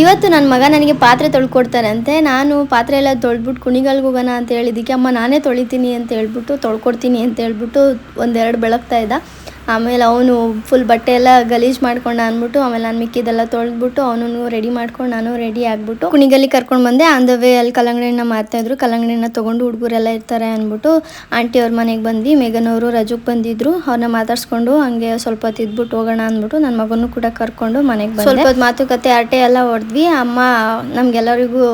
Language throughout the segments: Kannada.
ಇವತ್ತು ನನ್ನ ಮಗ ನನಗೆ ಪಾತ್ರೆ ತೊಳ್ಕೊಡ್ತಾರೆ ಅಂತೆ ನಾನು ಪಾತ್ರೆ ಎಲ್ಲ ತೊಳ್ಬಿಟ್ಟು ಕುಣಿಗಲ್ಗೆ ಹೋಗೋಣ ಅಂತ ಹೇಳಿದ್ದಕ್ಕೆ, ಅಮ್ಮ, ನಾನೇ ತೊಳಿತೀನಿ ಅಂತ ಹೇಳ್ಬಿಟ್ಟು, ತೊಳ್ಕೊಡ್ತೀನಿ ಅಂತ ಹೇಳ್ಬಿಟ್ಟು ಒಂದೆರಡು ಬೆಳಗ್ತಾ ಇದ್ದ. ಆಮೇಲೆ ಅವನು ಫುಲ್ ಬಟ್ಟೆ ಎಲ್ಲ ಗಲೀಜು ಮಾಡ್ಕೊಂಡು ಅಂದ್ಬಿಟ್ಟು, ಆಮೇಲೆ ನಾನು ಮಿಕ್ಕಿದೆಲ್ಲ ತೊಳೆದ್ಬಿಟ್ಟು ಅವನು ರೆಡಿ ಮಾಡ್ಕೊಂಡು ನಾನು ರೆಡಿ ಆಗ್ಬಿಟ್ಟು ಕುಣಿಗಲ್ಲಿ ಕರ್ಕೊಂಡು ಬಂದೆ. ಆನ್ ದ ವೇ ಅಲ್ಲಿ ಕಲ್ಲಂಗಡಿನ ಮಾರ್ತಾ ಇದ್ರು. ಕಲ್ಲಂಗಡಿನ ತೊಗೊಂಡು ಹುಡುಗರೆಲ್ಲ ಇರ್ತಾರೆ ಅಂದ್ಬಿಟ್ಟು ಆಂಟಿ ಅವ್ರ ಮನೆಗೆ ಬಂದ್ವಿ. ಮೇಘನ್ ಅವರು ರಜಕ್ಕೆ ಬಂದಿದ್ರು. ಅವ್ರನ್ನ ಮಾತಾಡ್ಸ್ಕೊಂಡು ಹಂಗೆ ಸ್ವಲ್ಪ ಹೊತ್ತು ಇದ್ಬಿಟ್ಟು ಹೋಗೋಣ ಅಂದ್ಬಿಟ್ಟು ನನ್ನ ಮಗನೂ ಕೂಡ ಕರ್ಕೊಂಡು ಮನೆಗೆ ಬಂದೆ. ಸ್ವಲ್ಪ ಮಾತುಕತೆ ಅರಟೆ ಎಲ್ಲ ಹೊಡೆದ್ವಿ. ಅಮ್ಮ, ನಮ್ಗೆಲ್ಲರಿಗೂ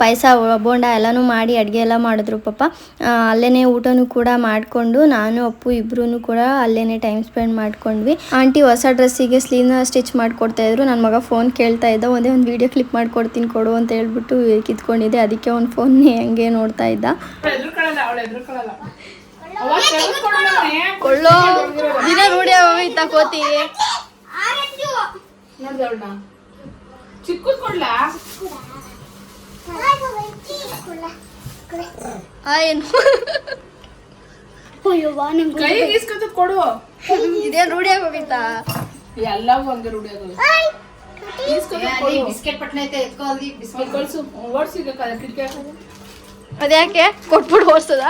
ಪಾಯಸ, ಬೋಂಡ ಎಲ್ಲನೂ ಮಾಡಿ ಅಡುಗೆ ಎಲ್ಲ ಮಾಡಿದ್ರು ಪಾಪ. ಅಲ್ಲೇ ಊಟನೂ ಕೂಡ ಮಾಡಿಕೊಂಡು ನಾನು, ಅಪ್ಪು ಇಬ್ರು ಕೂಡ ಅಲ್ಲೇ ಟೈಮ್ ಸ್ಪೆಂಡ್ ಮಾಡ್ಕೊಂಡ್ವಿ. ಆಂಟಿ ಹೊಸ ಡ್ರೆಸ್ಸಿಗೆ ಸ್ಲೀವ್ನ ಸ್ಟಿಚ್ ಮಾಡ್ಕೊಡ್ತಾ ಇದ್ರು. ನನ್ನ ಮಗ ಫೋನ್ ಕೇಳ್ತಾ ಇದ್ದ. ಒಂದೇ ಒಂದು ವಿಡಿಯೋ ಕ್ಲಿಪ್ ಮಾಡ್ಕೊಡ್ತೀನಿ ಕೊಡು ಅಂತ ಹೇಳ್ಬಿಟ್ಟು ಕಿತ್ಕೊಂಡಿದ್ದೆ. ಅದಕ್ಕೆ ಒಂದು ಫೋನ್ ಹಂಗೆ ನೋಡ್ತಾ ಇದ್ದ. ಏನು ಅವಳು ಎದ್ರುಕೊಳ್ಳಲ್ಲ ಅವಾಗ ತೆಗೆದ್ಕೊಡಲ್ಲ ಕೊಳ್ಳೋ ದಿನ ನೋಡಿ ತಕೋತಿ ನೋಡ್ದೆ ಕೊಡ್ಲಾ ಏನು ಕೈಗೆ ಇಸ್ಕೊತದ್ ಕೊಡು. ಇದೇನು ರೂಢಿ ಆಗೋಗಿತ್ತಾ? ಎಲ್ಲ ಹಂಗೆ ರೂಢಿ ಆಗೋದು. ಬಿಸ್ಕೆಟ್ ಪಟ್ನ ಐತೆ ಎತ್ಕೊ ಅಲ್ಲಿ ಬಿಸ್ಕೆಟ್. ಕಳ್ಸು ಓಡ್ಸಿಗ ಕಿಟಕಿ ಹಾಕೋದು ಅದ್ಯಾಕೆ? ಕೊಟ್ಬಿಟ್ಟು ಓಡಿಸ್ತದ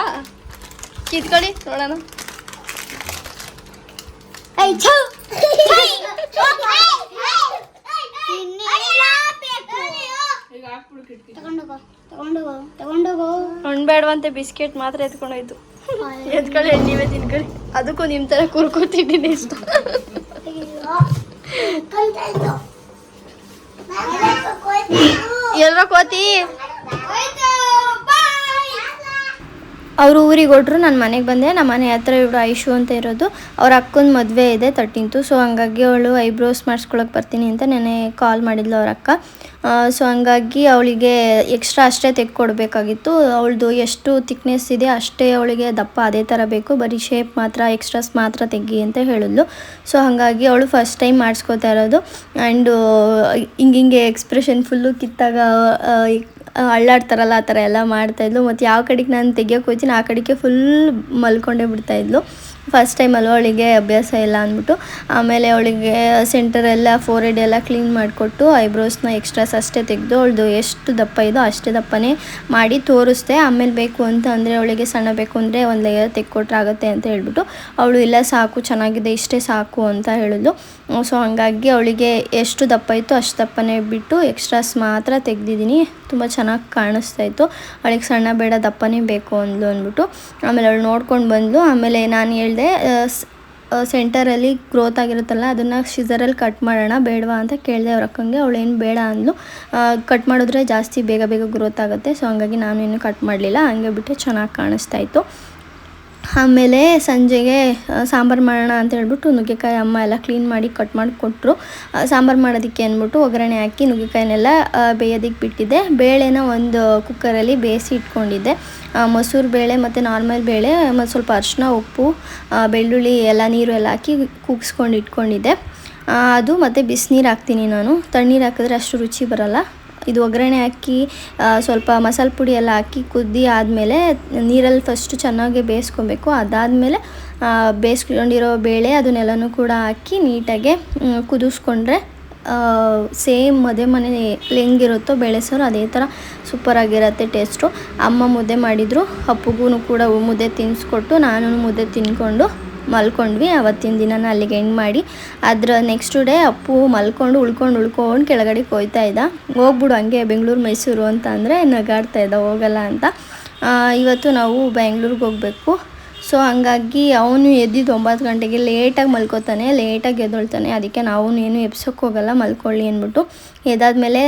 ಕಿತ್ಕೊಳ್ಳಿ ನೋಡೋಣ. ಈಗ ಹಾಕ್ಬಿಡು ಕಿಟಕಿ. ಉಣ್ಬೇಡವಂತೆ ಬಿಸ್ಕೆಟ್ ಮಾತ್ರ ಎತ್ಕೊಂಡೋಯ್ತು ಎತ್ಕೊಳ್ಳಿ ನೀವೇ ತಿನ್ಕೊಳ್ಳಿ. ಅದಕ್ಕೂ ನಿಮ್ಮ ಥರ ಕುರ್ಕೋತಿದ್ದೀನಿ ಇಷ್ಟ. ಎಲ್ರ ಕೋತಿ ಅವರು ಊರಿಗೆ ಹೊಟ್ರು ನಾನು ಮನೆಗೆ ಬಂದೆ. ನಮ್ಮ ಮನೆ ಹತ್ರ ಇವಳು ಐಶು ಅಂತ ಇರೋದು. ಅವ್ರ ಅಕ್ಕನ ಮದುವೆ ಇದೆ ತರ್ಟೀನ್ತು ಸೊ ಹಂಗಾಗಿ ಅವಳು ಐಬ್ರೋಸ್ ಮಾಡಿಸ್ಕೊಳಕ್ಕೆ ಬರ್ತೀನಿ ಅಂತ ನೆನೆ ಕಾಲ್ ಮಾಡಿದ್ಲು ಅವ್ರ ಅಕ್ಕ. ಸೊ ಹಂಗಾಗಿ ಅವಳಿಗೆ ಎಕ್ಸ್ಟ್ರಾ ಅಷ್ಟೇ ತೆಕ್ಕೊಡ್ಬೇಕಾಗಿತ್ತು. ಅವಳದು ಎಷ್ಟು ತಿಕ್ನೆಸ್ ಇದೆ ಅಷ್ಟೇ ಅವಳಿಗೆ ದಪ್ಪ ಅದೇ ಥರ ಬೇಕು. ಬರೀ ಶೇಪ್ ಮಾತ್ರ ಎಕ್ಸ್ಟ್ರಾಸ್ ಮಾತ್ರ ತೆಗಿ ಅಂತ ಹೇಳಿದ್ಲು. ಸೊ ಹಾಗಾಗಿ ಅವಳು ಫಸ್ಟ್ ಟೈಮ್ ಮಾಡಿಸ್ಕೊತಾ ಇರೋದು. ಆ್ಯಂಡು ಹಿಂಗಿಂಗೆ ಎಕ್ಸ್ಪ್ರೆಷನ್ ಫುಲ್ಲು ಕಿತ್ತಾಗ ಅಳ್ಳಾಡ್ತಾರಲ್ಲ ಆ ಥರ ಎಲ್ಲ ಮಾಡ್ತಾಯಿದ್ಲು ಮತ್ತು ಯಾವ ಕಡೆಗೆ ನಾನು ತೆಗಿಯೋಕೆ ಹೋಗ್ತೀನಿ ಆ ಕಡೆಗೆ ಫುಲ್ ಮಲ್ಕೊಂಡೇ ಬಿಡ್ತಾಯಿದ್ಲು ಫಸ್ಟ್ ಟೈಮ್ ಅಲ್ವ ಅವಳಿಗೆ ಅಭ್ಯಾಸ ಇಲ್ಲ ಅಂದ್ಬಿಟ್ಟು, ಆಮೇಲೆ ಅವಳಿಗೆ ಸೆಂಟರೆಲ್ಲ ಫೋರ್ ಹೆಡ್ ಎಲ್ಲ ಕ್ಲೀನ್ ಮಾಡಿಕೊಟ್ಟು ಐಬ್ರೋಸ್ನ ಎಕ್ಸ್ಟ್ರಾಸ್ ಅಷ್ಟೇ ತೆಗೆದು, ಅವಳದು ಎಷ್ಟು ದಪ್ಪ ಇದೋ ಅಷ್ಟೇ ದಪ್ಪನೇ ಮಾಡಿ ತೋರಿಸ್ದೆ. ಆಮೇಲೆ ಬೇಕು ಅಂತ ಅಂದರೆ ಅವಳಿಗೆ ಸಣ್ಣ ಬೇಕು ಅಂದರೆ ಒಂದು ಲೇಯರ್ ತೆಕ್ಕೊಟ್ರೆ ಆಗುತ್ತೆ ಅಂತ ಹೇಳ್ಬಿಟ್ಟು, ಅವಳು ಇಲ್ಲ ಸಾಕು, ಚೆನ್ನಾಗಿದೆ, ಇಷ್ಟೇ ಸಾಕು ಅಂತ ಹೇಳಿದ್ಲು. ಸೊ ಹಂಗಾಗಿ ಅವಳಿಗೆ ಎಷ್ಟು ದಪ್ಪ ಇತ್ತು ಅಷ್ಟು ದಪ್ಪನೇ ಬಿಟ್ಟು ಎಕ್ಸ್ಟ್ರಾಸ್ ಮಾತ್ರ ತೆಗ್ದಿದ್ದೀನಿ. ತುಂಬ ಚೆನ್ನಾಗಿ ಕಾಣಿಸ್ತಾ ಇತ್ತು. ಅವಳಿಗೆ ಸಣ್ಣ ಬೇಡ ದಪ್ಪನೇ ಬೇಕು ಅಂದ್ಲು ಅಂದ್ಬಿಟ್ಟು, ಆಮೇಲೆ ಅವಳು ನೋಡ್ಕೊಂಡು ಬಂದ್ಲು. ಆಮೇಲೆ ನಾನು ಹೇಳಿದೆ ಸೆಂಟರಲ್ಲಿ ಗ್ರೋತ್ ಆಗಿರುತ್ತಲ್ಲ, ಅದನ್ನು ಶಿಸರಲ್ಲಿ ಕಟ್ ಮಾಡೋಣ, ಬೇಡವಾ ಅಂತ ಕೇಳಿದೆ ಅವ್ರ ಅಕ್ಕಂಗೆ ಅವಳೇನು ಬೇಡ ಅಂದ್ಲು. ಕಟ್ ಮಾಡಿದ್ರೆ ಜಾಸ್ತಿ ಬೇಗ ಬೇಗ ಗ್ರೋತ್ ಆಗುತ್ತೆ, ಸೊ ಹಂಗಾಗಿ ನಾನು ಏನು ಕಟ್ ಮಾಡಲಿಲ್ಲ, ಹಂಗೆ ಬಿಟ್ಟರೆ ಚೆನ್ನಾಗಿ ಕಾಣಿಸ್ತಾ ಇತ್ತು. ಆಮೇಲೆ ಸಂಜೆಗೆ ಸಾಂಬಾರು ಮಾಡೋಣ ಅಂತ ಹೇಳ್ಬಿಟ್ಟು ನುಗ್ಗೆಕಾಯಿ ಅಮ್ಮ ಎಲ್ಲ ಕ್ಲೀನ್ ಮಾಡಿ ಕಟ್ ಮಾಡಿ ಕೊಟ್ಟರು ಸಾಂಬಾರು ಮಾಡೋದಕ್ಕೆ ಅಂದ್ಬಿಟ್ಟು ಒಗ್ಗರಣೆ ಹಾಕಿ ನುಗ್ಗೆಕಾಯಿನೆಲ್ಲ ಬೇಯೋದಕ್ಕೆ ಬಿಟ್ಟಿದ್ದೆ. ಬೇಳೆನ ಒಂದು ಕುಕ್ಕರಲ್ಲಿ ಬೇಯಿಸಿ ಇಟ್ಕೊಂಡಿದ್ದೆ. ಮೊಸರು ಬೇಳೆ ಮತ್ತು ನಾರ್ಮಲ್ ಬೇಳೆ ಮತ್ತು ಸ್ವಲ್ಪ ಅರಿಶಿನ, ಉಪ್ಪು ಬೆಳ್ಳುಳ್ಳಿ, ಎಲ್ಲ ನೀರು ಎಲ್ಲ ಹಾಕಿ ಕೂಗಿಸ್ಕೊಂಡು ಇಟ್ಕೊಂಡಿದ್ದೆ. ಅದು ಮತ್ತು ಬಿಸಿನೀರು ಹಾಕ್ತೀನಿ ನಾನು. ತಣ್ಣೀರು ಹಾಕಿದ್ರೆ ಅಷ್ಟು ರುಚಿ ಬರಲ್ಲ. ಇದು ಒಗ್ಗರಣೆ ಹಾಕಿ ಸ್ವಲ್ಪ ಮಸಾಲೆ ಪುಡಿ ಎಲ್ಲ ಹಾಕಿ ಕುದ್ದಿ ಆದಮೇಲೆ ನೀರಲ್ಲಿ ಫಸ್ಟು ಚೆನ್ನಾಗಿ ಬೇಯಿಸ್ಕೊಬೇಕು. ಅದಾದಮೇಲೆ ಬೇಯಿಸ್ಕೊಂಡಿರೋ ಬೇಳೆ ಅದನ್ನೆಲ್ಲನೂ ಕೂಡ ಹಾಕಿ ನೀಟಾಗೆ ಕುದಿಸ್ಕೊಂಡ್ರೆ ಸೇಮ್ ಮದುವೆ ಮನೆ ಹೆಂಗಿರುತ್ತೋ ಬೇಳೆ ಸಾರು ಅದೇ ಥರ ಸೂಪರಾಗಿರುತ್ತೆ ಟೇಸ್ಟು ಅಮ್ಮ ಮುದ್ದೆ ಮಾಡಿದರು ಅಪ್ಪಗೂ ಕೂಡ ಮುದ್ದೆ ತಿನ್ನಿಸ್ಕೊಟ್ಟು ನಾನು ಮುದ್ದೆ ತಿನ್ಕೊಂಡು ಮಲ್ಕೊಂಡ್ವಿ. ಅವತ್ತಿನ ದಿನನ ಅಲ್ಲಿಗೆ ಎಂಡ್ ಮಾಡಿ, ಅದ್ರ ನೆಕ್ಸ್ಟ್ ಡೇ ಅಪ್ಪು ಮಲ್ಕೊಂಡು ಉಳ್ಕೊಂಡು ಉಳ್ಕೊಂಡು ಕೆಳಗಡೆ ಹೋಯ್ತಾ ಇದ್ದ. ಹೋಗ್ಬಿಡು ಹಂಗೆ ಬೆಂಗಳೂರು, ಮೈಸೂರು ಅಂತ ಅಂದರೆ ನಗಾಡ್ತಾ ಇದ್ದ, ಹೋಗಲ್ಲ ಅಂತ. ಇವತ್ತು ನಾವು ಬೆಂಗ್ಳೂರಿಗೆ ಹೋಗಬೇಕು. ಸೊ ಹಾಗಾಗಿ ಅವನು ಎದ್ದಿದ್ದು ಒಂಬತ್ತು ಗಂಟೆಗೆ ಲೇಟಾಗಿ ಮಲ್ಕೋತಾನೆ ಲೇಟಾಗಿ ಎದ್ದೊಳ್ತಾನೆ. ಅದಕ್ಕೆ ನಾವು ಏನು ಎಬ್ಸೋಕ್ಕೆ ಹೋಗಲ್ಲ, ಮಲ್ಕೊಳ್ಳಿ ಅಂದ್ಬಿಟ್ಟು ಎದ್ದಾದ್ಮೇಲೆ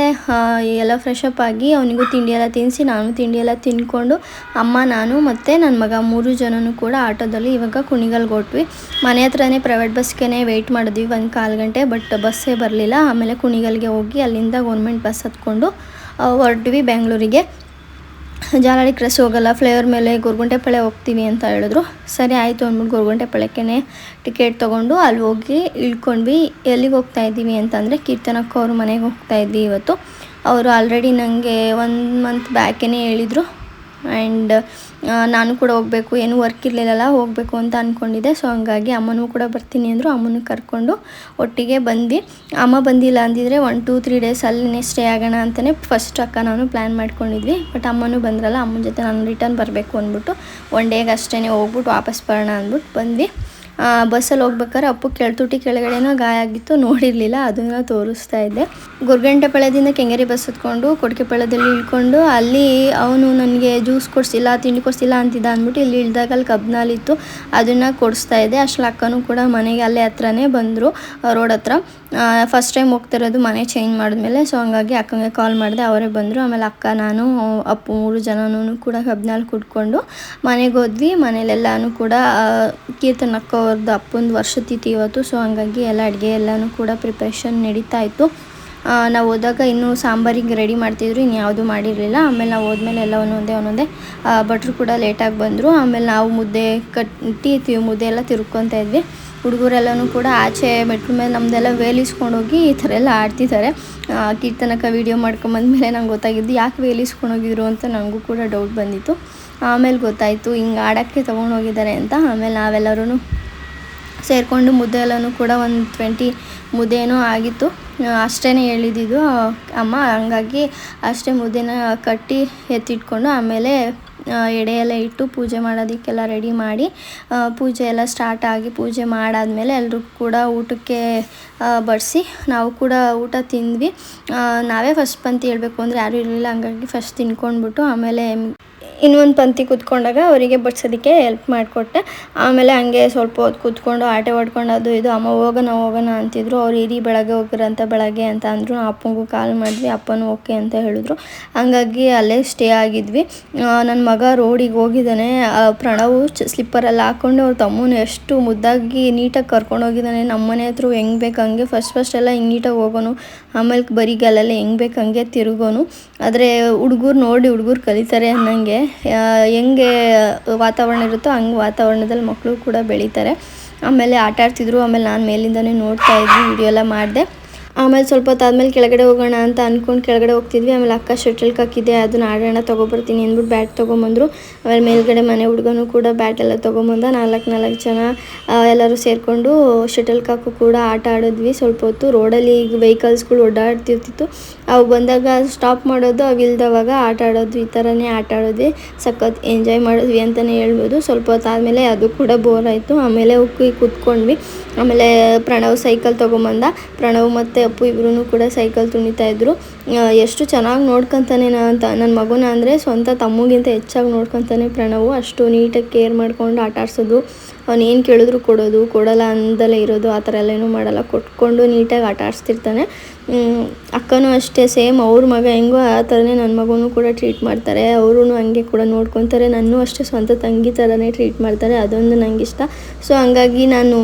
ಎಲ್ಲ ಫ್ರೆಶ್ ಅಪ್ ಆಗಿ ಅವನಿಗೂ ತಿಂಡಿ ಎಲ್ಲ ತಿನ್ನಿಸಿ ನಾನು ತಿಂಡಿ ಎಲ್ಲ ತಿನ್ಕೊಂಡು ಅಮ್ಮ, ನಾನು ಮತ್ತು ನನ್ನ ಮಗ ಮೂರು ಜನನೂ ಕೂಡ ಆಟೋದಲ್ಲಿ ಇವಾಗ ಕುಣಿಗಲ್ಗೆ ಹೊಟ್ವಿ. ಮನೆ ಹತ್ರನೇ ಪ್ರೈವೇಟ್ ಬಸ್ಗೆ ವೆಯ್ಟ್ ಮಾಡಿದ್ವಿ ಒಂದು ಕಾಲು ಗಂಟೆ ಬಟ್ ಬಸ್ಸೇ ಬರಲಿಲ್ಲ. ಆಮೇಲೆ ಕುಣಿಗಲ್ಗೆ ಹೋಗಿ ಅಲ್ಲಿಂದ ಗೌರ್ಮೆಂಟ್ ಬಸ್ ಹತ್ಕೊಂಡು ಹೊರಟ್ವಿ ಬೆಂಗಳೂರಿಗೆ ಜಾಲಾಳಿ ಕ್ರಸ್ ಹೋಗಲ್ಲ ಫ್ಲೇವರ್ ಮೇಲೆ ಗೊರ್ಗುಂಟೆಪಾಳ್ಯ ಹೋಗ್ತೀವಿ ಅಂತ ಹೇಳಿದ್ರು. ಸರಿ ಆಯಿತು ಅಂದ್ಬಿಟ್ಟು ಗೊರ್ಗುಂಟೆಪಾಳ್ಯಕ್ಕೆ ಟಿಕೆಟ್ ತೊಗೊಂಡು ಅಲ್ಲಿ ಹೋಗಿ ಇಳ್ಕೊಂಡ್ವಿ. ಎಲ್ಲಿಗೆ ಹೋಗ್ತಾ ಇದ್ದೀವಿ ಅಂತಂದರೆ ಕೀರ್ತನಕ್ಕ ಅವ್ರ ಮನೆಗೆ ಹೋಗ್ತಾ ಇದ್ವಿ ಇವತ್ತು. ಅವರು ಆಲ್ರೆಡಿ ನನಗೆ ಒಂದು ಮಂತ್ ಬ್ಯಾಕೇ ಹೇಳಿದರು. ಆ್ಯಂಡ್ ನಾನು ಕೂಡ ಹೋಗಬೇಕು. ಏನು ವರ್ಕ್ ಇರಲಿಲ್ಲಲ್ಲ, ಹೋಗಬೇಕು ಅಂತ ಅಂದ್ಕೊಂಡಿದ್ದೆ ಸೊ ಹಂಗಾಗಿ ಅಮ್ಮನೂ ಕೂಡ ಬರ್ತೀನಿ ಅಂದರು. ಅಮ್ಮನೂ ಕರ್ಕೊಂಡು ಒಟ್ಟಿಗೆ ಬಂದು ಅಮ್ಮ ಬಂದಿಲ್ಲ ಅಂದಿದ್ರೆ ಒನ್ ಟೂ ತ್ರೀ ಡೇಸ್ ಅಲ್ಲಿನೇ ಸ್ಟೇ ಆಗೋಣ ಅಂತಲೇ ಫಸ್ಟ್ ಅಕ್ಕ ನಾನು ಪ್ಲ್ಯಾನ್ ಮಾಡ್ಕೊಂಡಿದ್ವಿ. ಬಟ್ ಅಮ್ಮನೂ ಬಂದ್ರಲ್ಲ, ಅಮ್ಮನ ಜೊತೆ ನಾನು ರಿಟರ್ನ್ ಬರಬೇಕು ಅಂದ್ಬಿಟ್ಟು ಒನ್ ಡೇಗೆ ಅಷ್ಟೇ ಹೋಗ್ಬಿಟ್ಟು ವಾಪಸ್ ಬರೋಣ ಅಂದ್ಬಿಟ್ಟು ಬಂದ್ವಿ. ಬಸ್ಸಲ್ಲಿ ಹೋಗ್ಬೇಕಾದ್ರೆ ಅಪ್ಪು ಕೆಳ್ತುಟಿ ಕೆಳಗಡೆನೋ ಗಾಯ ಆಗಿತ್ತು, ನೋಡಿರಲಿಲ್ಲ, ಅದನ್ನು ತೋರಿಸ್ತಾ ಇದ್ದೆ. ಗುರ್ಗಂಟೆಪಾಳ್ಯದಿಂದ ಕೆಂಗೇರಿ ಬಸ್ ಹತ್ಕೊಂಡು ಕೊಡ್ಕೆಪಾಳ್ಯದಲ್ಲಿ ಇಳ್ಕೊಂಡು ಅಲ್ಲಿ ಅವನು ನನಗೆ ಜ್ಯೂಸ್ ಕೊಡಿಸಿಲ್ಲ, ತಿಂಡಿ ಕೊಡಿಸಿಲ್ಲ ಅಂತಿದ್ದ ಅಂದ್ಬಿಟ್ಟು ಇಲ್ಲಿ ಇಳ್ದಾಗ ಅಲ್ಲಿ ಕಬ್ನಾಲಿತ್ತು ಅದನ್ನು ಕೊಡಿಸ್ತಾ ಇದ್ದೆ. ಅಷ್ಟು ಅಕ್ಕನೂ ಕೂಡ ಮನೆಗೆ ಅಲ್ಲೇ ಹತ್ರನೇ ಬಂದರು, ರೋಡ್ ಹತ್ರ. ಫಸ್ಟ್ ಟೈಮ್ ಹೋಗ್ತಿರೋದು ಮನೆ ಚೇಂಜ್ ಮಾಡಿದ್ಮೇಲೆ ಸೊ ಹಂಗಾಗಿ ಅಕ್ಕಂಗೆ ಕಾಲ್ ಮಾಡಿದೆ, ಅವರೇ ಬಂದರು, ಆಮೇಲೆ ಅಕ್ಕ, ನಾನು, ಅಪ್ಪು ಮೂರು ಜನನೂ ಕೂಡ ಹಬ್ನಲ್ಲಿ ಕುಡ್ಕೊಂಡು ಮನೆಗೆ ಹೋದ್ವಿ. ಮನೇಲೆಲ್ಲನೂ ಕೂಡ ಕೀರ್ತನ ಅಕ್ಕ ಅವ್ರದ್ದು ಅಪ್ಪಂದು ವರ್ಷ ತಿಥಿ ಇವತ್ತು ಸೊ ಹಂಗಾಗಿ ಎಲ್ಲ ಅಡುಗೆ ಎಲ್ಲನೂ ಕೂಡ ಪ್ರಿಪ್ರೇಷನ್ ನಡೀತಾ ಇತ್ತು. ನಾವು ಹೋದಾಗ ಇನ್ನೂ ಸಾಂಬಾರಿಗೆ ರೆಡಿ ಮಾಡ್ತಿದ್ರು ಇನ್ನು ಮಾಡಿರಲಿಲ್ಲ. ಆಮೇಲೆ ನಾವು ಹೋದ್ಮೇಲೆ ಎಲ್ಲ ಒಂದೊಂದೇ ಒಂದೊಂದೇ. ಭಟ್ರು ಕೂಡ ಲೇಟಾಗಿ ಬಂದರು. ಆಮೇಲೆ ನಾವು ಮುದ್ದೆ ಕಟ್ಟಿ ಮುದ್ದೆ ಎಲ್ಲ ತಿರ್ಕೊತಾ ಇದ್ವಿ. ಹುಡುಗರೆಲ್ಲನೂ ಕೂಡ ಆಚೆ ಮೆಟ್ಲ ಮೇಲೆ ನಮ್ಮದೆಲ್ಲ ವೇಲಿಸ್ಕೊಂಡೋಗಿ ಈ ಥರ ಎಲ್ಲ ಆಡ್ತಿದ್ದಾರೆ. ಕೀರ್ತನಕ ವೀಡಿಯೋ ಮಾಡ್ಕೊಂಬಂದ್ಮೇಲೆ ನಂಗೆ ಗೊತ್ತಾಗಿದ್ದು ಯಾಕೆ ವೇಲಿಸ್ಕೊಂಡೋಗಿದ್ರು ಅಂತ ನನಗೂ ಕೂಡ ಡೌಟ್ ಬಂದಿತ್ತು. ಆಮೇಲೆ ಗೊತ್ತಾಯಿತು, ಹಿಂಗೆ ಆಡೋಕ್ಕೆ ತೊಗೊಂಡೋಗಿದ್ದಾರೆ ಅಂತ. ಆಮೇಲೆ ನಾವೆಲ್ಲರೂ ಸೇರಿಕೊಂಡು ಮುದ್ದೆ ಎಲ್ಲನೂ ಕೂಡ ಒಂದು ಟ್ವೆಂಟಿ ಮುದ್ದೆ ಏನೋ ಆಗಿತ್ತು ಅಷ್ಟೇ ಹೇಳಿದ್ದು ಅಮ್ಮ. ಹಂಗಾಗಿ ಅಷ್ಟೇ ಮುದ್ದೆನ ಕಟ್ಟಿ ಎತ್ತಿಟ್ಕೊಂಡು ಆಮೇಲೆ ಎಡೆಯೆಲ್ಲ ಎಡೆ ಇಟ್ಟು ಪೂಜೆ ಮಾಡೋದಕ್ಕೆಲ್ಲ ರೆಡಿ ಮಾಡಿ ಪೂಜೆ ಎಲ್ಲ ಸ್ಟಾರ್ಟ್ ಆಗಿ ಪೂಜೆ ಮಾಡಾದಮೇಲೆ ಎಲ್ಲರೂ ಕೂಡ ಊಟಕ್ಕೆ ಬಡಿಸಿ ನಾವು ಕೂಡ ಊಟ ತಿಂದ್ವಿ. ನಾವೇ ಫಸ್ಟ್ ಅಂತ ಹೇಳಬೇಕು ಅಂದರೆ ಯಾರೂ ಇರಲಿಲ್ಲ. ಹಂಗಾಗಿ ಫಸ್ಟ್ ತಿನ್ಕೊಂಡ್ಬಿಟ್ಟು ಆಮೇಲೆ ಇನ್ನೊಂದು ಪಂಕ್ತಿ ಕೂತ್ಕೊಂಡಾಗ ಅವರಿಗೆ ಬಡ್ಸೋದಕ್ಕೆ ಹೆಲ್ಪ್ ಮಾಡಿಕೊಟ್ಟೆ. ಆಮೇಲೆ ಹಂಗೆ ಸ್ವಲ್ಪ ಹೊತ್ತು ಕೂತ್ಕೊಂಡು ಆಟ ಹೊಡ್ಕೊಂಡು ಅದು ಇದು, ಅಮ್ಮ, ಹೋಗೋಣ ಹೋಗೋಣ ಅಂತಿದ್ರು. ಅವ್ರು, ಇರಿ, ಬೆಳಗ್ಗೆ ಹೋಗಿರಂತ ಬೆಳಗ್ಗೆ ಅಂತ ಅಂದರು. ಅಪ್ಪಂಗೂ ಕಾಲ್ ಮಾಡಿದ್ವಿ. ಅಪ್ಪನೂ ಓಕೆ ಅಂತ ಹೇಳಿದ್ರು. ಹಂಗಾಗಿ ಅಲ್ಲೇ ಸ್ಟೇ ಆಗಿದ್ವಿ. ನನ್ನ ಮಗ ರೋಡಿಗೆ ಹೋಗಿದ್ದಾನೆ. ಪ್ರಣವು ಸ್ಲಿಪ್ಪರೆಲ್ಲ ಹಾಕ್ಕೊಂಡು ಅವ್ರ ತಮ್ಮನ ಎಷ್ಟು ಮುದ್ದಾಗಿ ನೀಟಾಗಿ ಕರ್ಕೊಂಡು ಹೋಗಿದ್ದಾನೆ. ನಮ್ಮ ಮನೆ ಹತ್ರ ಹೆಂಗೆ ಬೇಕು ಹಂಗೆ ಫಸ್ಟ್ ಫಸ್ಟ್ ಎಲ್ಲ ಹಿಂಗೆ ನೀಟಾಗಿ ಹೋಗೋನು. ಆಮೇಲೆ ಬರೀ ಗಲ್ಲೆಲ್ಲ ಹೆಂಗೆ ಬೇಕು ಹಂಗೆ ತಿರುಗೋನು. ಆದರೆ ಹುಡುಗರು ನೋಡಿ ಹುಡುಗರು ಕಲಿತಾರೆ ಅನ್ನಂಗೆ. ಹೆಂಗೆ ವಾತಾವರಣ ಇರುತ್ತೋ ಹಂಗೆ ವಾತಾವರಣದಲ್ಲಿ ಮಕ್ಕಳು ಕೂಡ ಬೆಳೀತಾರೆ. ಆಮೇಲೆ ಆಟ ಆಡ್ತಿದ್ರು. ಆಮೇಲೆ ನಾನು ಮೇಲಿಂದನೇ ನೋಡ್ತಾ ಇದ್ವಿ ವಿಡಿಯೋ ಎಲ್ಲ ಮಾಡಿದೆ. ಆಮೇಲೆ ಸ್ವಲ್ಪ ಹೊತ್ತಾದ್ಮೇಲೆ ಕೆಳಗಡೆ ಹೋಗೋಣ ಅಂತ ಅಂದ್ಕೊಂಡು ಕೆಳಗಡೆ ಹೋಗ್ತಿದ್ವಿ. ಆಮೇಲೆ ಅಕ್ಕ ಶಟಲ್ ಕಾಕಿದೆ ಅದನ್ನ ಆಡೋಣ ತೊಗೊಬರ್ತೀನಿ ಅಂದ್ಬಿಟ್ಟು ಬ್ಯಾಟ್ ತೊಗೊಂಬಂದರು. ಆಮೇಲೆ ಮೇಲ್ಗಡೆ ಮನೆ ಹುಡುಗನೂ ಕೂಡ ಬ್ಯಾಟ್ ಎಲ್ಲ ತೊಗೊಂಬಂದ ನಾಲ್ಕು ನಾಲ್ಕು ಜನ ಎಲ್ಲರೂ ಸೇರಿಕೊಂಡು ಶಟಲ್ ಕಾಕು ಕೂಡ ಆಟ ಆಡಿದ್ವಿ. ಸ್ವಲ್ಪ ಹೊತ್ತು ರೋಡಲ್ಲಿ ಈಗ ವೆಹಿಕಲ್ಸ್ಗಳು ಓಡಾಡ್ತಿರ್ತಿತ್ತು. ಅವು ಬಂದಾಗ ಸ್ಟಾಪ್ ಮಾಡೋದು ಅವು ಇಲ್ದವಾಗ ಆಟ ಆಡೋದು, ಈ ಥರನೇ ಆಟ ಆಡೋದ್ವಿ ಸಖತ್ ಎಂಜಾಯ್ ಮಾಡಿದ್ವಿ ಅಂತಲೇ ಹೇಳ್ಬೋದು. ಸ್ವಲ್ಪ ಹೊತ್ತಾದಮೇಲೆ ಅದು ಕೂಡ ಬೋರ್ ಆಯಿತು. ಆಮೇಲೆ ಉಕ್ಕಿ ಕೂತ್ಕೊಂಡ್ವಿ. ಆಮೇಲೆ ಪ್ರಣವ್ ಸೈಕಲ್ ತೊಗೊಂಬಂದ. ಪ್ರಣವ್ ಮತ್ತು ಅಪ್ಪು ಇಬ್ಬರೂ ಕೂಡ ಸೈಕಲ್ ತುಣಿತಾ ಇದ್ದರು ಎಷ್ಟು ಚೆನ್ನಾಗಿ ನೋಡ್ಕೊತಾನೆ ನಾ ಅಂತ. ನನ್ನ ಮಗುನ ಅಂದರೆ ಸ್ವಂತ ತಮ್ಮಗಿಂತ ಹೆಚ್ಚಾಗಿ ನೋಡ್ಕೊತಾನೆ ಪ್ರಣವು. ಅಷ್ಟು ನೀಟಾಗಿ ಕೇರ್ ಮಾಡ್ಕೊಂಡು ಆಟ ಆಡ್ಸೋದು. ಏನು ಕೇಳಿದ್ರು ಕೊಡೋದು, ಕೊಡಲ್ಲ ಅಂದಲೇ ಇರೋದು. ಆ ಥರ ಎಲ್ಲ ಏನೂ ಮಾಡಲ್ಲ. ಕೊಟ್ಕೊಂಡು ನೀಟಾಗಿ ಆಟ ಆಡಿಸ್ತಿರ್ತಾನೆ. ಅಕ್ಕನೂ ಅಷ್ಟೇ ಸೇಮ್. ಅವ್ರ ಮಗ ಹೆಂಗೋ ಆ ಥರನೇ ನನ್ನ ಮಗನೂ ಕೂಡ ಟ್ರೀಟ್ ಮಾಡ್ತಾರೆ. ಅವರು ಹಂಗೆ ಕೂಡ ನೋಡ್ಕೊತಾರೆ. ನನ್ನೂ ಅಷ್ಟೇ ಸ್ವಂತ ತಂಗಿ ಥರನೇ ಟ್ರೀಟ್ ಮಾಡ್ತಾರೆ. ಅದೊಂದು ನನಗಿಷ್ಟ ಸೊ ಹಂಗಾಗಿ ನಾನು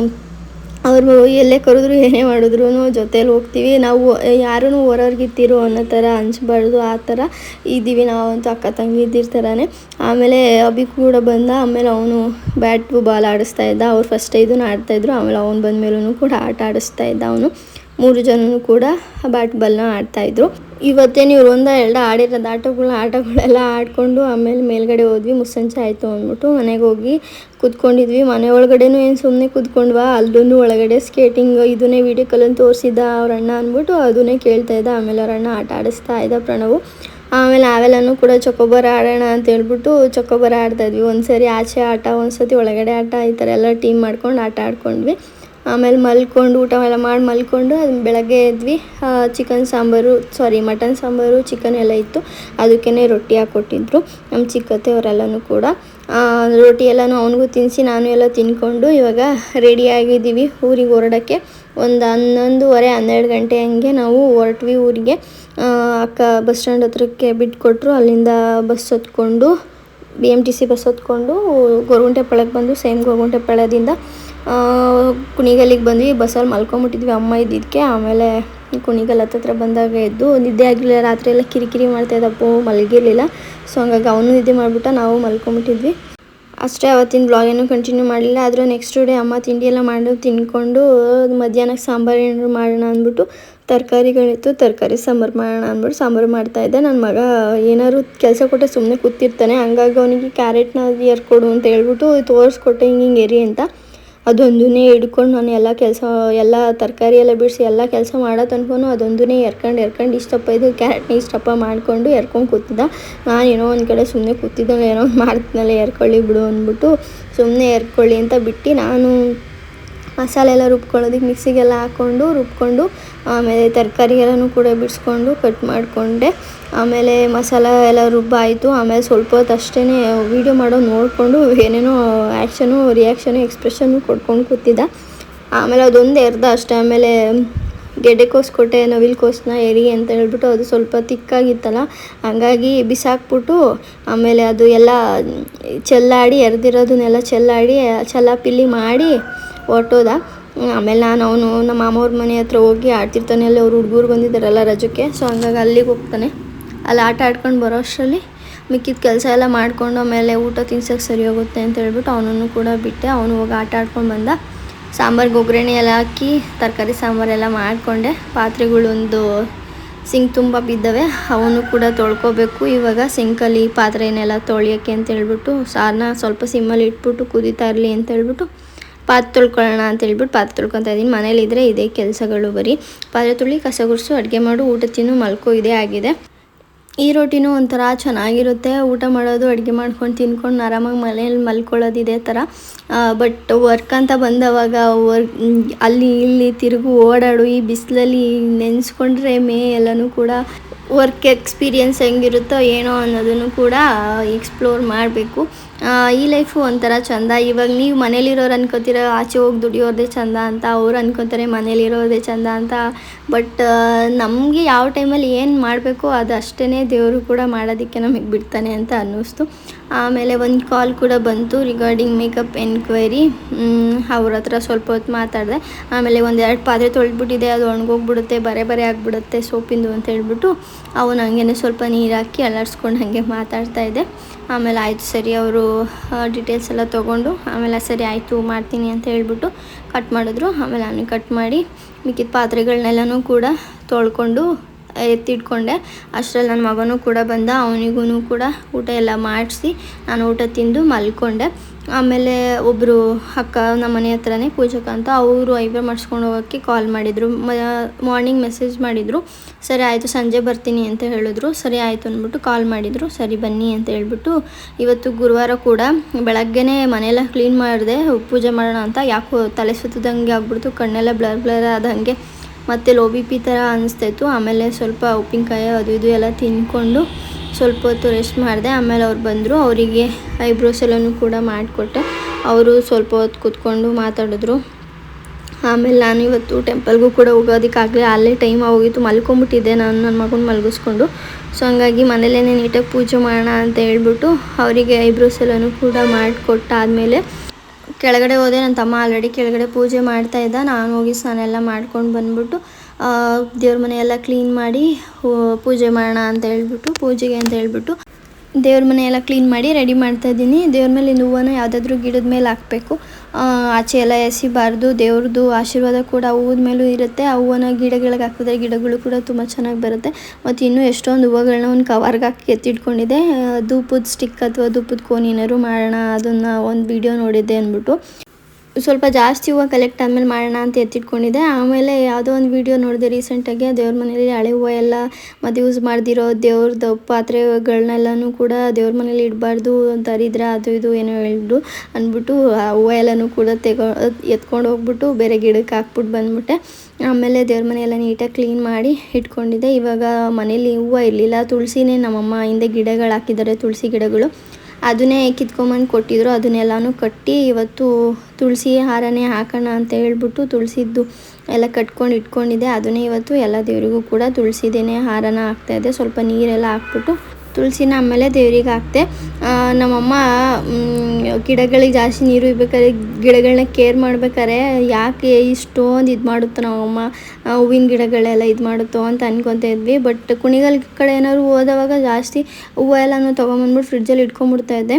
ಅವರು ಎಲ್ಲೇ ಕರೆದ್ರು, ಏನೇ ಮಾಡಿದ್ರು ಜೊತೇಲಿ ಹೋಗ್ತೀವಿ. ನಾವು ಯಾರೂ ಹೊರಗಿತ್ತಿರು ಅನ್ನೋ ಥರ ಹಂಚ್ಬಾರ್ದು ಆ ಥರ ಇದ್ದೀವಿ ನಾವಂತೂ ಅಕ್ಕ ತಂಗಿ ಥರನೇ. ಆಮೇಲೆ ಅಭಿ ಕೂಡ ಬಂದ, ಆಮೇಲೆ ಅವನು ಬ್ಯಾಟು ಬಾಲ್ ಆಡಿಸ್ತಾ ಇದ್ದ. ಅವ್ರು ಫಸ್ಟ್ ಇದನ್ನು ಆಡ್ತಾಯಿದ್ರು ಆಮೇಲೆ ಅವ್ನು ಬಂದ ಮೇಲೂ ಕೂಡ ಆಟ ಆಡಿಸ್ತಾ ಇದ್ದ ಅವನು. ಮೂರು ಜನನು ಕೂಡ ಬ್ಯಾಟ್ ಬಾಲ್ನ ಆಡ್ತಾಯಿದ್ರು ಇವತ್ತೇನು ಇವ್ರು ಒಂದ ಎರಡು ಆಡಿರೋದು ಆಟಗಳು, ಆಟಗಳೆಲ್ಲ ಆಡಿಕೊಂಡು ಆಮೇಲೆ ಮೇಲ್ಗಡೆ ಹೋದ್ವಿ ಮುಸ್ಸಂಜೆ ಆಯಿತು ಅಂದ್ಬಿಟ್ಟು ಮನೆಗೆ ಹೋಗಿ ಕೂತ್ಕೊಂಡಿದ್ವಿ. ಮನೆ ಒಳಗಡೆನೂ ಏನು ಸುಮ್ಮನೆ ಕೂತ್ಕೊಂಡ್ವಾ? ಅಲ್ಲೂ ಒಳಗಡೆ ಸ್ಕೇಟಿಂಗ್ ಇದನ್ನೇ ವೀಡಿಯೋ ಕಾಲಲ್ಲಿ ತೋರಿಸಿದ್ದ ಅವ್ರ ಅಣ್ಣ ಅಂದ್ಬಿಟ್ಟು ಅದನ್ನೇ ಕೇಳ್ತಾ ಇದ್ದ. ಆಮೇಲೆ ಅವ್ರ ಅಣ್ಣ ಆಟ ಆಡಿಸ್ತಾ ಇದ್ದ ಪ್ರಣವು. ಆಮೇಲೆ ನಾವೆಲ್ಲನೂ ಕೂಡ ಚೊಕೊಬಾರ ಆಡೋಣ ಅಂತ ಹೇಳ್ಬಿಟ್ಟು ಚೊಕೊಬಾರ ಆಡ್ತಾಯಿದ್ವಿ ಒಂದು ಸರಿ ಆಚೆ ಆಟ ಒಂದು ಸತಿ ಒಳಗಡೆ ಆಟ, ಈ ಥರ ಎಲ್ಲ ಟೀಮ್ ಮಾಡ್ಕೊಂಡು ಆಟ ಆಡ್ಕೊಂಡ್ವಿ. ಆಮೇಲೆ ಮಲ್ಕೊಂಡು ಊಟ ಎಲ್ಲ ಮಾಡಿ ಮಲ್ಕೊಂಡು ಬೆಳಗ್ಗೆ ಎದ್ವಿ. Chicken sambar sorry mutton sambar chicken ಎಲ್ಲ ಇತ್ತು. ಅದಕ್ಕೇ ರೊಟ್ಟಿ ಹಾಕ್ಕೊಟ್ಟಿದ್ರು ನಮ್ಮ ಚಿಕ್ಕತ್ತೆ ಅವರೆಲ್ಲನೂ ಕೂಡ ರೊಟ್ಟಿ ಎಲ್ಲನೂ ಅವನಿಗೂ ತಿನ್ನಿಸಿ ನಾನು ಎಲ್ಲ ತಿನ್ಕೊಂಡು ಇವಾಗ ರೆಡಿ ಆಗಿದ್ದೀವಿ ಊರಿಗೆ ಹೊರಡೋಕ್ಕೆ. ಒಂದು ಹನ್ನೊಂದುವರೆ ಹನ್ನೆರಡು ಗಂಟೆ ಹಂಗೆ ನಾವು ಹೊರಟ್ವಿ ಊರಿಗೆ. ಅಕ್ಕ ಬಸ್ ಸ್ಟ್ಯಾಂಡ್ ಹತ್ರಕ್ಕೆ ಬಿಟ್ಕೊಟ್ರು. ಅಲ್ಲಿಂದ ಬಸ್ ಹೊತ್ಕೊಂಡು B M T C bus ಹತ್ಕೊಂಡು ಪಳಕ್ಕೆ ಬಂದು ಸೇಮ್ ಗೋರ್ಗುಂಟೆ ಆ, ಕುಣಿಗಲ್ಲಿಗೆ ಬಂದ್ವಿ, ಬಸ್ಸಲ್ಲಿ ಮಲ್ಕೊಂಬಿಟ್ಟಿದ್ವಿ, ಅಮ್ಮ ಇದ್ದಿದ್ದಕ್ಕೆ. ಆಮೇಲೆ ಕುಣಿಗಲ್ ಹತ್ತತ್ರ ಬಂದಾಗ ಎದ್ದು ನಿದ್ದೆ ಆಗಲಿಲ್ಲ ರಾತ್ರಿ ಎಲ್ಲ ಕಿರಿಕಿರಿ ಮಾಡ್ತಾ ಇದ್ದಪ್ಪ, ಮಲಗಿರಲಿಲ್ಲ. ಸೊ ಹಂಗಾಗಿ ಅವನು ನಿದ್ದೆ ಮಾಡಿಬಿಟ್ಟು ನಾವು ಮಲ್ಕೊಂಬಿಟ್ಟಿದ್ವಿ. ಅಷ್ಟೇ, ಅವತ್ತಿನ ಬ್ಲಾಗೇನು ಕಂಟಿನ್ಯೂ ಮಾಡಲಿಲ್ಲ. ಆದರೂ ನೆಕ್ಸ್ಟ್ ಡೇ ಅಮ್ಮ ತಿಂಡಿ ಎಲ್ಲ ಮಾಡಿ, ತಿನ್ಕೊಂಡು, ಮಧ್ಯಾಹ್ನಕ್ಕೆ ಸಾಂಬಾರು ಏನಾದ್ರು ಮಾಡೋಣ ಅಂದ್ಬಿಟ್ಟು, ತರಕಾರಿಗಳಿತ್ತು. ತರಕಾರಿ, ಸಾಂಬಾರು ಮಾಡೋಣ ಅಂದ್ಬಿಟ್ಟು ಸಾಂಬಾರು ಮಾಡ್ತಾಯಿದ್ದೆ ನನ್ನ ಮಗ ಏನಾದ್ರು ಕೆಲಸ ಕೊಟ್ಟರೆ ಸುಮ್ಮನೆ ಕೂತಿರ್ತಾನೆ. ಹಂಗಾಗಿ ಅವನಿಗೆ ಕ್ಯಾರೆಟ್ನ ಕೊಡು ಅಂತ ಹೇಳ್ಬಿಟ್ಟು ತೋರಿಸ್ಕೊಟ್ಟೆ, ಹಿಂಗೆ ಹಿಂಗೆ ಎರಿ ಅಂತ. ಅದೊಂದನ್ನೇ ಹಿಡ್ಕೊಂಡು ನಾನು ಎಲ್ಲ ಕೆಲಸ, ಎಲ್ಲ ತರಕಾರಿ ಎಲ್ಲ ಬಿಡಿಸಿ ಎಲ್ಲ ಕೆಲಸ ಮಾಡೋ ತನಕನೂ ಅದೊಂದನ್ನೇ ಎರ್ಕೊಂಡು ಎರ್ಕೊಂಡು ಇಷ್ಟಪ್ಪ ಇದು ಕ್ಯಾರೆಟ್ನ ಇಷ್ಟಪ್ಪ ಮಾಡಿಕೊಂಡು ಎರ್ಕೊಂಡು ಕೂತಿದ್ದ. ನಾನು ಏನೋ ಒಂದು ಕಡೆ ಸುಮ್ಮನೆ ಕೂತಿದ್ದೆ ಏನೋ ಒಂದು ಮಾಡ್ತೀನಲ್ಲ ಎರ್ಕೊಳ್ಳಿ ಬಿಡು ಅಂದ್ಬಿಟ್ಟು ಸುಮ್ಮನೆ ಎರ್ಕೊಳ್ಳಿ ಅಂತ ಬಿಟ್ಟು ನಾನು ಮಸಾಲೆ ಎಲ್ಲ ರುಬ್ಕೊಳ್ಳೋದಕ್ಕೆ ಮಿಕ್ಸಿಗೆಲ್ಲ ಹಾಕ್ಕೊಂಡು ರುಬ್ಕೊಂಡು ಆಮೇಲೆ ತರಕಾರಿ ಎಲ್ಲನೂ ಕೂಡ ಬಿಡಿಸ್ಕೊಂಡು ಕಟ್ ಮಾಡಿಕೊಂಡೆ. ಆಮೇಲೆ ಮಸಾಲ ಎಲ್ಲ ರುಬ್ಬಾಯಿತು. ಆಮೇಲೆ ಸ್ವಲ್ಪ ಹೊತ್ತು ಅಷ್ಟೇ ವೀಡಿಯೋ ಮಾಡೋ ನೋಡಿಕೊಂಡು ಏನೇನೋ ಆ್ಯಕ್ಷನು, ರಿಯಾಕ್ಷನು ಎಕ್ಸ್ಪ್ರೆಷನ್ನು ಕೊಡ್ಕೊಂಡು ಕೂತಿದ್ದ. ಆಮೇಲೆ ಅದೊಂದು ಎರ್ದ ಅಷ್ಟೇ. ಆಮೇಲೆ ಗೆಡ್ಡೆಕೋಸು ಕೊಟ್ಟೆ ನವಿಲ್ಕೋಸನ್ನ ಎರಿ ಅಂತ ಹೇಳ್ಬಿಟ್ಟು ಅದು ಸ್ವಲ್ಪ ತಿಕ್ಕಾಗಿತ್ತಲ್ಲ. ಹಂಗಾಗಿ ಬಿಸಾಕ್ಬಿಟ್ಟು ಆಮೇಲೆ ಅದು ಎಲ್ಲ ಚೆಲ್ಲಾಡಿ, ಎರ್ದಿರೋದನ್ನೆಲ್ಲ ಚೆಲ್ಲಾಡಿ ಚಲ್ಲಾಪಿಲ್ಲಿ ಮಾಡಿ ಹೊರ್ಟೋದ. ಆಮೇಲೆ ನಾನು ಅವನು ನಮ್ಮ ಮಾಮವ್ರ ಮನೆ ಹತ್ರ ಹೋಗಿ ಆಡ್ತಿರ್ತಾನೆ. ಅಲ್ಲಿ ಅವ್ರು ಹುಡುಗರು ಬಂದಿದ್ದಾರಲ್ಲ ರಜಕ್ಕೆ. ಸೊ ಹಂಗಾಗಿ ಅಲ್ಲಿಗೆ ಹೋಗ್ತಾನೆ. ಅಲ್ಲಿ ಆಟ ಆಡ್ಕೊಂಡು ಬರೋ ಅಷ್ಟರಲ್ಲಿ ಮಿಕ್ಕಿದ ಕೆಲಸ ಎಲ್ಲ ಮಾಡಿಕೊಂಡು ಆಮೇಲೆ ಊಟ ತಿನ್ಸೋಕ್ಕೆ ಸರಿ ಹೋಗುತ್ತೆ ಅಂತ ಹೇಳ್ಬಿಟ್ಟು ಅವನನ್ನು ಕೂಡ ಬಿಟ್ಟೆ. ಅವನು ಹೋಗಿ ಆಟ ಆಡ್ಕೊಂಡು ಬಂದ. ಸಾಂಬಾರ್ಗೆ ಒಗ್ಗರಣೆ ಎಲ್ಲ ಹಾಕಿ ತರಕಾರಿ ಸಾಂಬಾರೆಲ್ಲ ಮಾಡಿಕೊಂಡೆ. ಪಾತ್ರೆಗಳೊಂದು ಸಿಂಕ್ ತುಂಬ ಬಿದ್ದವೆ. ಅವನು ಕೂಡ ತೊಳ್ಕೊಬೇಕು. ಇವಾಗ ಸಿಂಕಲ್ಲಿ ಪಾತ್ರೆನೆಲ್ಲ ತೊಳೆಯೋಕ್ಕೆ ಅಂತ ಹೇಳ್ಬಿಟ್ಟು ಸಾರನ್ನ ಸ್ವಲ್ಪ ಸಿಮ್ಮಲ್ಲಿ ಇಟ್ಬಿಟ್ಟು ಕುದೀತಾ ಇರಲಿ ಅಂತ ಹೇಳ್ಬಿಟ್ಟು ಪಾತ್ರೆ ತೊಳ್ಕೊಳ್ಳೋಣ ಅಂತ ಹೇಳ್ಬಿಟ್ಟು ಪಾತ್ರೆ ತೊಳ್ಕೊತಾ ಇದ್ದೀನಿ. ಮನೇಲಿದ್ದರೆ ಇದೇ ಕೆಲಸಗಳು ಬರೀ. ಪಾತ್ರೆ ತುಳಿ ಕಸ ಗುಡಿಸು, ಅಡುಗೆ ಮಾಡು, ಊಟ ತಿನ್ನು, ಮಲ್ಕೋ, ಇದೇ ಆಗಿದೆ. ಈ ರೊಟ್ಟಿನೂ ಒಂಥರ ಚೆನ್ನಾಗಿರುತ್ತೆ. ಊಟ ಮಾಡೋದು, ಅಡುಗೆ ಮಾಡ್ಕೊಂಡು ತಿನ್ಕೊಂಡು ಆರಾಮಾಗಿ ಮನೇಲಿ ಮಲ್ಕೊಳ್ಳೋದು ಇದೇ ಥರ. ಬಟ್ ವರ್ಕ್ ಅಂತ ಬಂದವಾಗ ವರ್, ಅಲ್ಲಿ ಇಲ್ಲಿ ತಿರುಗು ಓಡಾಡು, ಈ ಬಿಸಿಲಲ್ಲಿ ನೆನೆಸ್ಕೊಂಡ್ರೆ ಮೇ ಎಲ್ಲನೂ ಕೂಡ ವರ್ಕ್ ಎಕ್ಸ್ಪೀರಿಯನ್ಸ್ ಹೆಂಗಿರುತ್ತೋ ಏನೋ ಅನ್ನೋದನ್ನು ಕೂಡ ಎಕ್ಸ್ಪ್ಲೋರ್ ಮಾಡಬೇಕು. ಈ ಲೈಫು ಒಂಥರ ಚಂದ. ಇವಾಗ ನೀವು ಮನೇಲಿರೋರು ಅನ್ಕೋತೀರ, ಆಚೆ ಹೋಗಿ ದುಡಿಯೋದೇ ಚಂದ ಅಂತ, ಅವ್ರು ಅನ್ಕೋತಾರೆ ಮನೇಲಿರೋದೇ ಚಂದ ಅಂತ. ಬಟ್ ನಮಗೆ ಯಾವ ಟೈಮಲ್ಲಿ ಏನು ಮಾಡಬೇಕು ಅದು ಅಷ್ಟೇ ದೇವರು ಕೂಡ ಮಾಡೋದಕ್ಕೆ ನಮಗೆ ಬಿಡ್ತಾನೆ ಅಂತ ಅನ್ನಿಸ್ತು. ಆಮೇಲೆ ಒಂದು ಕಾಲ್ ಕೂಡ ಬಂತು ರಿಗಾರ್ಡಿಂಗ್ ಮೇಕಪ್ ಎನ್ಕ್ವೈರಿ ಅವ್ರ ಹತ್ರ ಸ್ವಲ್ಪ ಹೊತ್ತು ಮಾತಾಡಿದೆ. ಆಮೇಲೆ ಒಂದೆರಡು ಪಾತ್ರೆ ತೊಳೆದ್ಬಿಟ್ಟಿದೆ, ಅದು ಒಣಗೋಗ್ಬಿಡುತ್ತೆ, ಬರೆ ಬರೆ ಆಗಿಬಿಡುತ್ತೆ ಸೋಪಿಂದು ಅಂತ ಹೇಳ್ಬಿಟ್ಟು ಅವನು ಹಂಗೆ ಸ್ವಲ್ಪ ನೀರು ಹಾಕಿ ಅಲ್ಲಾಡ್ಸ್ಕೊಂಡು ಹಾಗೆ ಮಾತಾಡ್ತಾ ಇದ್ದೆ. ಆಮೇಲೆ ಆಯಿತು ಸರಿ, ಅವರು ಡೀಟೇಲ್ಸ್ ಎಲ್ಲ ತೊಗೊಂಡು ಆಮೇಲೆ ಸರಿ ಆಯಿತು ಮಾಡ್ತೀನಿ ಅಂತ ಹೇಳ್ಬಿಟ್ಟು ಕಟ್ ಮಾಡಿದ್ರು. ಆಮೇಲೆ ನಾನು ಕಟ್ ಮಾಡಿ ಮಿಕ್ಕಿದ ಪಾತ್ರೆಗಳನ್ನೆಲ್ಲನೂ ಕೂಡ ತೊಳ್ಕೊಂಡು ಎತ್ತಿಟ್ಕೊಂಡೆ. ಅಷ್ಟರಲ್ಲಿ ನನ್ನ ಮಗನೂ ಕೂಡ ಬಂದ ಅವನಿಗೂ ಕೂಡ ಊಟ ಎಲ್ಲ ಮಾಡಿಸಿ ನಾನು ಊಟ ತಿಂದು ಮಲ್ಕೊಂಡೆ. ಆಮೇಲೆ ಒಬ್ಬರು ಅಕ್ಕ ನಮ್ಮ ಮನೆ ಹತ್ರನೇ ಪೂಜಕ ಅಂತ ಅವರು ಐಬ್ರೋ ಮಾಡಿಸ್ಕೊಂಡು ಹೋಗೋಕ್ಕೆ ಕಾಲ್ ಮಾಡಿದರು. ಮಾರ್ನಿಂಗ್ ಮೆಸೇಜ್ ಮಾಡಿದರು. ಸರಿ ಆಯಿತು, ಸಂಜೆ ಬರ್ತೀನಿ ಅಂತ ಹೇಳಿದ್ರು. ಸರಿ ಆಯಿತು ಅಂದ್ಬಿಟ್ಟು ಕಾಲ್ ಮಾಡಿದರು. ಸರಿ ಬನ್ನಿ ಅಂತ ಹೇಳ್ಬಿಟ್ಟು ಇವತ್ತು ಗುರುವಾರ ಕೂಡ ಬೆಳಗ್ಗೆನೇ ಮನೆಯೆಲ್ಲ ಕ್ಲೀನ್ ಮಾಡಿದೆ, ಪೂಜೆ ಮಾಡೋಣ ಅಂತ. ಯಾಕೋ ತಲೆ ಸುತ್ತದಂಗೆ ಆಗ್ಬಿಡ್ತು, ಕಣ್ಣೆಲ್ಲ ಬ್ಲರ್ ಬ್ಲರ್ ಆದಂಗೆ. ಮತ್ತು ಲೋ ಬಿ ಪಿ ಥರ ಅನಿಸ್ತಾಯಿತ್ತು. ಆಮೇಲೆ ಸ್ವಲ್ಪ ಉಪ್ಪಿನಕಾಯಿ ಅದು ಇದು ಎಲ್ಲ ತಿಂದ್ಕೊಂಡು ಸ್ವಲ್ಪ ಹೊತ್ತು ರೆಸ್ಟ್ ಮಾಡಿದೆ. ಆಮೇಲೆ ಅವ್ರು ಬಂದರು. ಅವರಿಗೆ ಐಬ್ರೋಸ್ ಕೂಡ ಮಾಡಿಕೊಟ್ಟೆ. ಅವರು ಸ್ವಲ್ಪ ಹೊತ್ತು ಕೂತ್ಕೊಂಡು ಮಾತಾಡಿದ್ರು. ಆಮೇಲೆ ನಾನು ಇವತ್ತು ಟೆಂಪಲ್ಗೂ ಕೂಡ ಹೋಗೋದಕ್ಕಾಗಲಿ ಅಲ್ಲೇ ಟೈಮ್ ಆಗೋಗಿತ್ತು. ಮಲ್ಕೊಂಬಿಟ್ಟಿದ್ದೆ ನಾನು. ನನ್ನ ಮಗನ ಮಲಗಿಸ್ಕೊಂಡು. ಸೊ ಹಂಗಾಗಿ ಮನೇಲೇ ನೀಟಾಗಿ ಪೂಜೆ ಮಾಡೋಣ ಅಂತ ಹೇಳ್ಬಿಟ್ಟು ಅವರಿಗೆ ಐಬ್ರೋಸ್ ಕೂಡ ಮಾಡಿಕೊಟ್ಟಾದಮೇಲೆ ಕೆಳಗಡೆ ಹೋದೆ ನನ್ನ ತಮ್ಮ ಆಲ್ರೆಡಿ ಕೆಳಗಡೆ ಪೂಜೆ ಮಾಡ್ತಾ ಇದ್ದ. ನಾನು ಹೋಗಿ ಸ್ನಾನ ಎಲ್ಲ ಮಾಡ್ಕೊಂಡು ಬಂದ್ಬಿಟ್ಟು ದೇವ್ರ ಮನೆಯೆಲ್ಲ ಕ್ಲೀನ್ ಮಾಡಿ ಪೂಜೆ ಮಾಡೋಣ ಅಂತ ಹೇಳ್ಬಿಟ್ಟು, ಪೂಜೆಗೆ ಅಂತ ಹೇಳ್ಬಿಟ್ಟು ದೇವ್ರ ಮನೆ ಎಲ್ಲ ಕ್ಲೀನ್ ಮಾಡಿ ರೆಡಿ ಮಾಡ್ತಾ ಇದ್ದೀನಿ. ದೇವ್ರ ಮೇಲೆ ಹೂವನ್ನು ಯಾವುದಾದ್ರೂ ಗಿಡದ ಮೇಲೆ ಹಾಕಬೇಕು. ಆಚೆ ಎಲ್ಲ ಎಸಿಬಾರ್ದು ದೇವ್ರದ್ದು ಆಶೀರ್ವಾದ ಕೂಡ ಹೂವಿನ ಮೇಲೂ ಇರುತ್ತೆ. ಆ ಹೂವನ್ನ ಗಿಡಗಳಿಗೆ ಹಾಕಿದ್ರೆ ಗಿಡಗಳು ಕೂಡ ತುಂಬ ಚೆನ್ನಾಗಿ ಬರುತ್ತೆ. ಮತ್ತು ಇನ್ನೂ ಎಷ್ಟೊಂದು ಹೂವುಗಳನ್ನ ಒಂದು ಕವರ್ಗೆ ಹಾಕಿ ಎತ್ತಿಟ್ಕೊಂಡಿದ್ದೆ ಧೂಪದ ಸ್ಟಿಕ್ ಅಥವಾ ಧೂಪದ ಕೋನ್ ಏನಾದ್ರು ಮಾಡೋಣ, ಅದನ್ನು ಒಂದು ವಿಡಿಯೋ ನೋಡಿದ್ದೆ ಅಂದ್ಬಿಟ್ಟು. ಸ್ವಲ್ಪ ಜಾಸ್ತಿ ಹೂವು ಕಲೆಕ್ಟ್ ಆದಮೇಲೆ ಮಾಡೋಣ ಅಂತ ಎತ್ತಿಟ್ಕೊಂಡಿದ್ದೆ. ಆಮೇಲೆ ಯಾವುದೋ ಒಂದು ವಿಡಿಯೋ ನೋಡಿದೆ ರೀಸೆಂಟಾಗಿ ದೇವ್ರ ಮನೇಲಿ ಹಳೆ ಹೂವು ಎಲ್ಲ ಮತ್ತು ಯೂಸ್ ಮಾಡ್ದಿರೋ ದೇವ್ರದ್ದು ಪಾತ್ರೆಗಳನ್ನೆಲ್ಲನೂ ಕೂಡ ದೇವ್ರ ಮನೇಲಿ ಇಡಬಾರ್ದು ದರಿದ್ರ ಅದು ಇದು ಏನೋ ಹೇಳಿದ್ರು ಅಂದ್ಬಿಟ್ಟು ಆ ಹೂವು ಎಲ್ಲನೂ ಕೂಡ ತೆಗೊ ಎತ್ಕೊಂಡು ಹೋಗ್ಬಿಟ್ಟು ಬೇರೆ ಗಿಡಕ್ಕೆ ಹಾಕ್ಬಿಟ್ಟು ಬಂದ್ಬಿಟ್ಟೆ. ಆಮೇಲೆ ದೇವ್ರ ಮನೆಯೆಲ್ಲ ನೀಟಾಗಿ ಕ್ಲೀನ್ ಮಾಡಿ ಇಟ್ಕೊಂಡಿದ್ದೆ. ಇವಾಗ ಮನೇಲಿ ಹೂವು ಇರಲಿಲ್ಲ. ತುಳಸಿನೇ ನಮ್ಮಮ್ಮ ಹಿಂದೆ ಗಿಡಗಳು ಹಾಕಿದ್ದಾರೆ, ತುಳಸಿ ಗಿಡಗಳು. ಅದನ್ನೇ ಕಿತ್ಕೊಂಬಂದು ಕೊಟ್ಟಿದ್ರು. ಅದನ್ನೆಲ್ಲನೂ ಕಟ್ಟಿ ಇವತ್ತು ತುಳಸಿ ಹಾರನೇ ಹಾಕೋಣ ಅಂತ ಹೇಳ್ಬಿಟ್ಟು ತುಳಸಿದ್ದು ಎಲ್ಲ ಕಟ್ಕೊಂಡು ಇಟ್ಕೊಂಡಿದ್ದೆ. ಅದನ್ನೇ ಇವತ್ತು ಎಲ್ಲ ದೇವರಿಗೂ ಕೂಡ ತುಳಸಿದೇನೆ ಹಾರನ ಹಾಕ್ತಾಯಿದ್ದೆ ಸ್ವಲ್ಪ ನೀರೆಲ್ಲ ಹಾಕ್ಬಿಟ್ಟು ತುಳಸಿನ ಆಮೇಲೆ ದೇವ್ರಿಗೆ ಹಾಕ್ತೆ. ನಮ್ಮಮ್ಮ ಗಿಡಗಳಿಗೆ ಜಾಸ್ತಿ ನೀರು ಇರ್ಬೇಕಾದ್ರೆ ಗಿಡಗಳನ್ನ ಕೇರ್ ಮಾಡ್ಬೇಕಾದ್ರೆ ಯಾಕೆ ಇಷ್ಟೊಂದು ಇದು ಮಾಡುತ್ತೆ ನಮ್ಮಮ್ಮ? ಹೂವಿನ ಗಿಡಗಳೆಲ್ಲ ಇದು ಮಾಡುತ್ತೋ ಅಂತ ಅನ್ಕೊತಾ ಇದ್ವಿ. ಬಟ್ ಕುಣಿಗಲ್ ಕಡೆ ಏನಾದ್ರು ಹೋದವಾಗ ಜಾಸ್ತಿ ಹೂವು ಎಲ್ಲನೂ ತೊಗೊಂಬಂದ್ಬಿಟ್ಟು ಫ್ರಿಡ್ಜಲ್ಲಿ ಇಟ್ಕೊಂಡ್ಬಿಡ್ತಾ ಇದ್ದೆ.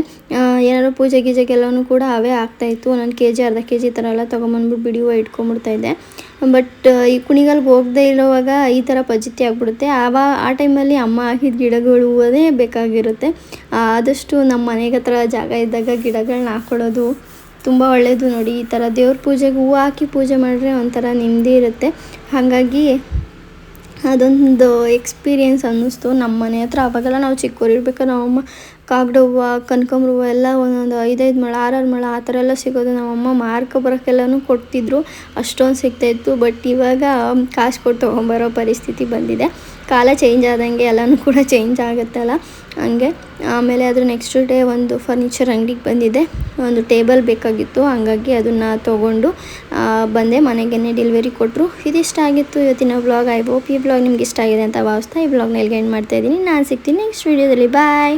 ಏನಾದ್ರು ಪೂಜೆ ಗೀಜೆಗೆಲ್ಲವೂ ಕೂಡ ಅವೇ ಆಗ್ತಾಯಿತ್ತು ಒಂದೊಂದು ಕೆ ಜಿ ಅರ್ಧ ಕೆ ಜಿ ಈ ಥರ ಎಲ್ಲ ತೊಗೊಂಬಂದ್ಬಿಟ್ಟು ಬಿಡಿ ಹೂವು ಇಟ್ಕೊಂಡ್ಬಿಡ್ತಾ ಇದ್ದೆ. ಬಟ್ ಈ ಕುಣಿಗಲ್ಗೆ ಹೋಗದೇ ಇರುವಾಗ ಈ ಥರ ಪಜಿತಿ ಆಗಿಬಿಡುತ್ತೆ. ಆವಾಗ ಆ ಟೈಮಲ್ಲಿ ಅಮ್ಮ ಹಾಕಿದ ಗಿಡಗಳು ಹೂವೇ ಬೇಕಾಗಿರುತ್ತೆ. ಆದಷ್ಟು ನಮ್ಮ ಮನೆಗೆ ಹತ್ರ ಜಾಗ ಇದ್ದಾಗ ಗಿಡಗಳನ್ನ ಹಾಕ್ಕೊಳ್ಳೋದು ತುಂಬ ಒಳ್ಳೆಯದು ನೋಡಿ. ಈ ಥರ ದೇವ್ರ ಪೂಜೆಗೆ ಹೂವು ಹಾಕಿ ಪೂಜೆ ಮಾಡಿದ್ರೆ ಒಂಥರ ನೆಮ್ಮದಿ ಇರುತ್ತೆ. ಹಾಗಾಗಿ ಅದೊಂದು ಎಕ್ಸ್ಪೀರಿಯೆನ್ಸ್ ಅನ್ನಿಸ್ತು. ನಮ್ಮ ಮನೆ ಹತ್ರ ಆವಾಗೆಲ್ಲ ನಾವು ಚಿಕ್ಕವ್ರು ಇರ್ಬೇಕಾದ್ರೆ ನಮ್ಮಮ್ಮ ಕಾಗಡ ಹೂವು ಕನಕಾಂಬ್ರ ಹೂವು ಎಲ್ಲ ಒಂದೊಂದು ಐದೈದು ಮೊಳ, ಆರಾರು ಮೊಳ, ಆ ಥರ ಎಲ್ಲ ಸಿಗೋದು. ನಮ್ಮಮ್ಮ ಮಾರ್ಕೊಬರೋಕ್ಕೆಲ್ಲನೂ ಕೊಡ್ತಿದ್ರು. ಅಷ್ಟೊಂದು ಸಿಗ್ತಾಯಿತ್ತು ಬಟ್ ಇವಾಗ ಕಾಸು ಕೊಟ್ಟು ತೊಗೊಂಬರೋ ಪರಿಸ್ಥಿತಿ ಬಂದಿದೆ. ಕಾಲ ಚೇಂಜ್ ಆದಂಗೆ ಎಲ್ಲನೂ ಕೂಡ ಚೇಂಜ್ ಆಗುತ್ತಲ್ಲ? ಹಂಗೆ. ಆಮೇಲೆ ಅದ್ರ ನೆಕ್ಸ್ಟ್ ಡೇ ಒಂದು ಫರ್ನಿಚರ್ ಅಂಗಡಿಗೆ ಬಂದಿದೆ. ಒಂದು ಟೇಬಲ್ ಬೇಕಾಗಿತ್ತು. ಹಂಗಾಗಿ ಅದನ್ನು ತೊಗೊಂಡು ಬಂದೆ. ಮನೆಗೇ ಡೆಲಿವರಿ ಕೊಟ್ಟರು ಇದಿಷ್ಟ ಆಗಿತ್ತು ಇವತ್ತಿನ ವ್ಲಾಗ್ ಐ ಹೋಪ್ ಈ ವ್ಲಾಗ್ ನಿಮ್ಗೆ ಇಷ್ಟ ಆಗಿದೆ ಅಂತ ಭಾವಿಸ್ತಾ ಈ ವ್ಲಾಗ್ನ ಎಲ್ಲಿಗೆ ಎಂಡ್ ಮಾಡ್ತಾ ಇದ್ದೀನಿ. ನಾನು ಸಿಗ್ತೀನಿ ನೆಕ್ಸ್ಟ್ ವೀಡಿಯೋದಲ್ಲಿ ಬಾಯ್